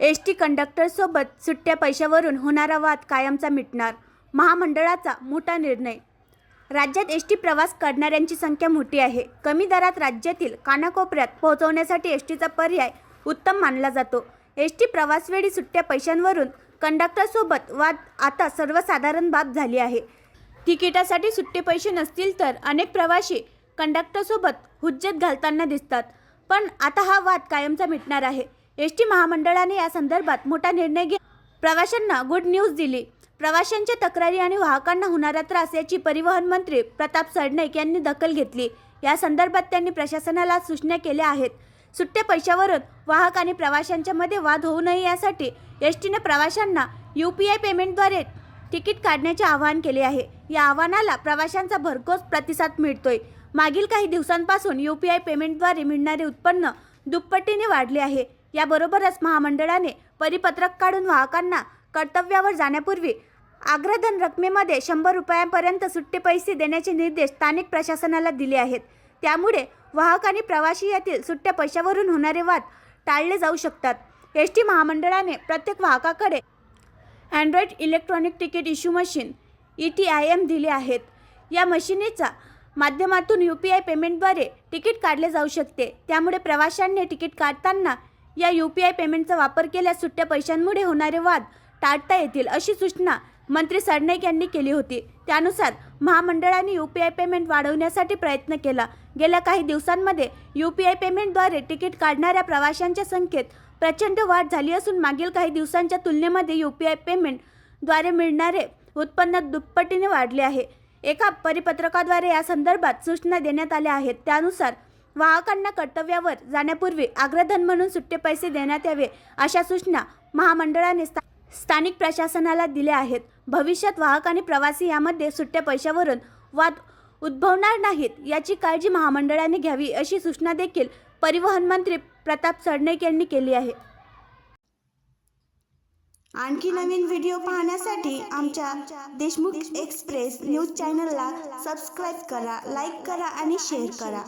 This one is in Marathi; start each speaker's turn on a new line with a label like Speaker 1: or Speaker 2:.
Speaker 1: एस टी कंडक्टरसोबत सुट्ट्या पैशावरून होणारा वाद कायमचा मिटणार महामंडळाचा मोठा निर्णय. राज्यात एस टी प्रवास करणाऱ्यांची संख्या मोठी आहे. कमी दरात राज्यातील कानाकोपऱ्यात पोहोचवण्यासाठी एस टीचा पर्याय उत्तम मानला जातो. एस टी प्रवासवेळी सुट्ट्या पैशांवरून कंडक्टरसोबत वाद आता सर्वसाधारण बाब झाली आहे. तिकिटासाठी सुट्टे पैसे नसतील तर अनेक प्रवासी कंडक्टरसोबत हुज्जत घालताना दिसतात. पण आता हा वाद कायमचा मिटणार आहे. एस टी महामंडळाने या संदर्भात मोठा निर्णय घेत प्रवाशांना गुड न्यूज दिली. प्रवाशांच्या तक्रारी आणि वाहकांना होणारा त्रास याची परिवहन मंत्री प्रताप सरनाईक यांनी दखल घेतली. या संदर्भात त्यांनी प्रशासनाला सूचना केल्या आहेत. सुट्ट्या पैशावरून वाहक आणि प्रवाशांच्या मध्ये वाद होऊ नये यासाठी एस टीने प्रवाशांना यू पी आय पेमेंटद्वारे तिकीट काढण्याचे आवाहन केले आहे. या आव्हानाला प्रवाशांचा भरघोस प्रतिसाद मिळतोय. मागील काही दिवसांपासून यू पी आय पेमेंटद्वारे मिळणारे उत्पन्न दुप्पटीने वाढले आहे. याबरोबरच महामंडळाने परिपत्रक काढून वाहकांना कर्तव्यावर जाण्यापूर्वी आग्रधन रकमेमध्ये शंभर रुपयांपर्यंत सुट्टे पैसे देण्याचे निर्देश स्थानिक प्रशासनाला दिले आहेत. त्यामुळे वाहक आणि प्रवाशी यातील सुट्ट्या पैशावरून होणारे वाद टाळले जाऊ शकतात. एस टी महामंडळाने प्रत्येक वाहकाकडे Android electronic ticket issue machine E T I M दिले आहेत. या मशिनीचा माध्यमातून यू पी आय पेमेंटद्वारे तिकीट काढले जाऊ शकते. त्यामुळे प्रवाशांनी तिकीट काढताना या यू पी आय पेमेंटचा वापर केल्यास सुट्ट्या पैशांमुळे होणारे वाद टाळता येतील अशी सूचना मंत्री सरनाईक यांनी केली होती. त्यानुसार महामंडळाने यू पी आय पेमेंट वाढवण्यासाठी प्रयत्न केला. गेल्या काही दिवसांमध्ये यू पी आय पेमेंटद्वारे तिकीट काढणाऱ्या प्रवाशांच्या संख्येत प्रचंड वाढ झाली असून मागील काही दिवसांच्या तुलनेमध्ये यू पी आय पेमेंटद्वारे मिळणारे उत्पन्न दुप्पटीने वाढले आहे. एका परिपत्रकाद्वारे या संदर्भात सूचना देण्यात आल्या आहेत. त्यानुसार वाहकांना कर्तव्यावर जाण्यापूर्वी अग्रधन म्हणून सुट्टे पैसे देण्यात यावे अशा सूचना महामंडळाने स्था- स्थानिक प्रशासनाला दिल्या आहेत. भविष्यात वाहक आणि प्रवासी यामध्ये सुट्ट्या पैशावरून वाद उद्भवणार नाहीत याची काळजी महामंडळाने घ्यावी अशी सूचना देखील परिवहन मंत्री प्रताप सरनाईक यांनी केली आहे.
Speaker 2: आणखी नवीन व्हिडिओ पाहण्यासाठी आमच्या देशमुख एक्सप्रेस न्यूज चॅनलला सबस्क्राईब करा लाईक करा आणि शेअर करा.